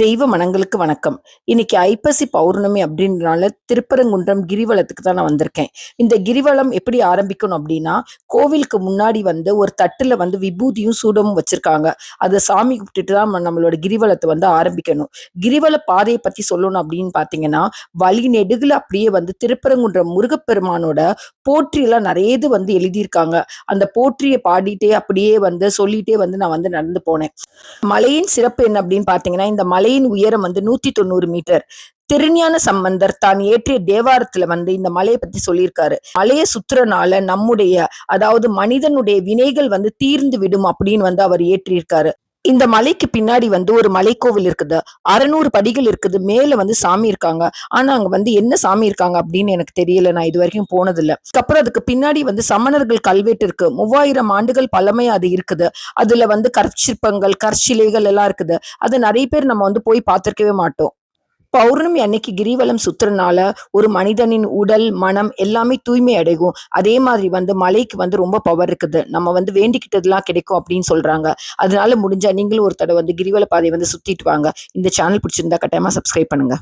தெய்வ மனங்களுக்கு வணக்கம். இன்னைக்கு ஐப்பசி பௌர்ணமி அப்படின்றனால திருப்பரங்குன்றம் கிரிவலத்துக்கு தான் நான் வந்திருக்கேன். இந்த கிரிவலம் எப்படி ஆரம்பிக்கணும் அப்படின்னா கோவிலுக்கு முன்னாடி வந்து ஒரு தட்டுல வந்து விபூதியும் சூடமும் வச்சிருக்காங்க. அதை சாமி கும்பிட்டுட்டு தான் நம்மளோட கிரிவலத்தை வந்து ஆரம்பிக்கணும். கிரிவல பாதையை பத்தி சொல்லணும் அப்படின்னு பாத்தீங்கன்னா வழி நெடுகுல அப்படியே வந்து திருப்பரங்குன்றம் முருகப்பெருமானோட போற்றியெல்லாம் நிறைய இது வந்து எழுதியிருக்காங்க. அந்த போற்றியை பாடிட்டே அப்படியே வந்து சொல்லிட்டே வந்து நான் வந்து நடந்து போனேன். மலையின் சிறப்பு என்ன அப்படின்னு பாத்தீங்கன்னா இந்த மலையின் உயரம் வந்து நூத்தி தொண்ணூறு மீட்டர் திருஞான சம்பந்தர் தான் ஏற்றிய தேவாரத்துல வந்து இந்த மலையை பத்தி சொல்லியிருக்காரு. மலையை சுத்துறனால நம்முடைய அதாவது மனிதனுடைய வினைகள் வந்து தீர்ந்து விடும் அப்படின்னு வந்து அவர் ஏற்றியிருக்காரு. இந்த மலைக்கு பின்னாடி வந்து ஒரு மலைக்கோவில் இருக்குது. அறநூறு படிகள் இருக்குது. மேல வந்து சாமி இருக்காங்க. ஆனா அங்க வந்து என்ன சாமி இருக்காங்க அப்படின்னு எனக்கு தெரியல. நான் இது வரைக்கும் போனதில்லை. அப்புறம் அதுக்கு பின்னாடி வந்து சமணர்கள் கல்வெட்டு இருக்கு. மூவாயிரம் ஆண்டுகள் பழமை அது இருக்குது. அதுல வந்து கற்சிற்பங்கள் கற்சிலைகள் எல்லாம் இருக்குது. அது நிறைய பேர் நம்ம வந்து போய் பார்த்திருக்கவே மாட்டோம். பௌர்ணமி அன்னைக்கு கிரிவலம் சுத்துறனால ஒரு மனிதனின் உடல் மனம் எல்லாமே தூய்மை அடையும். அதே மாதிரி வந்து மலைக்கு வந்து ரொம்ப பவர் இருக்குது. நம்ம வந்து வேண்டிக்கிட்டதெல்லாம் கிடைக்கும் அப்படின்னு சொல்றாங்க. அதனால முடிஞ்சா நீங்களும் ஒரு தடவை வந்து கிரிவல பாதையை வந்து சுத்திட்டு வாங்க. இந்த சேனல் பிடிச்சிருந்தா கட்டாயமா சப்ஸ்கிரைப் பண்ணுங்க.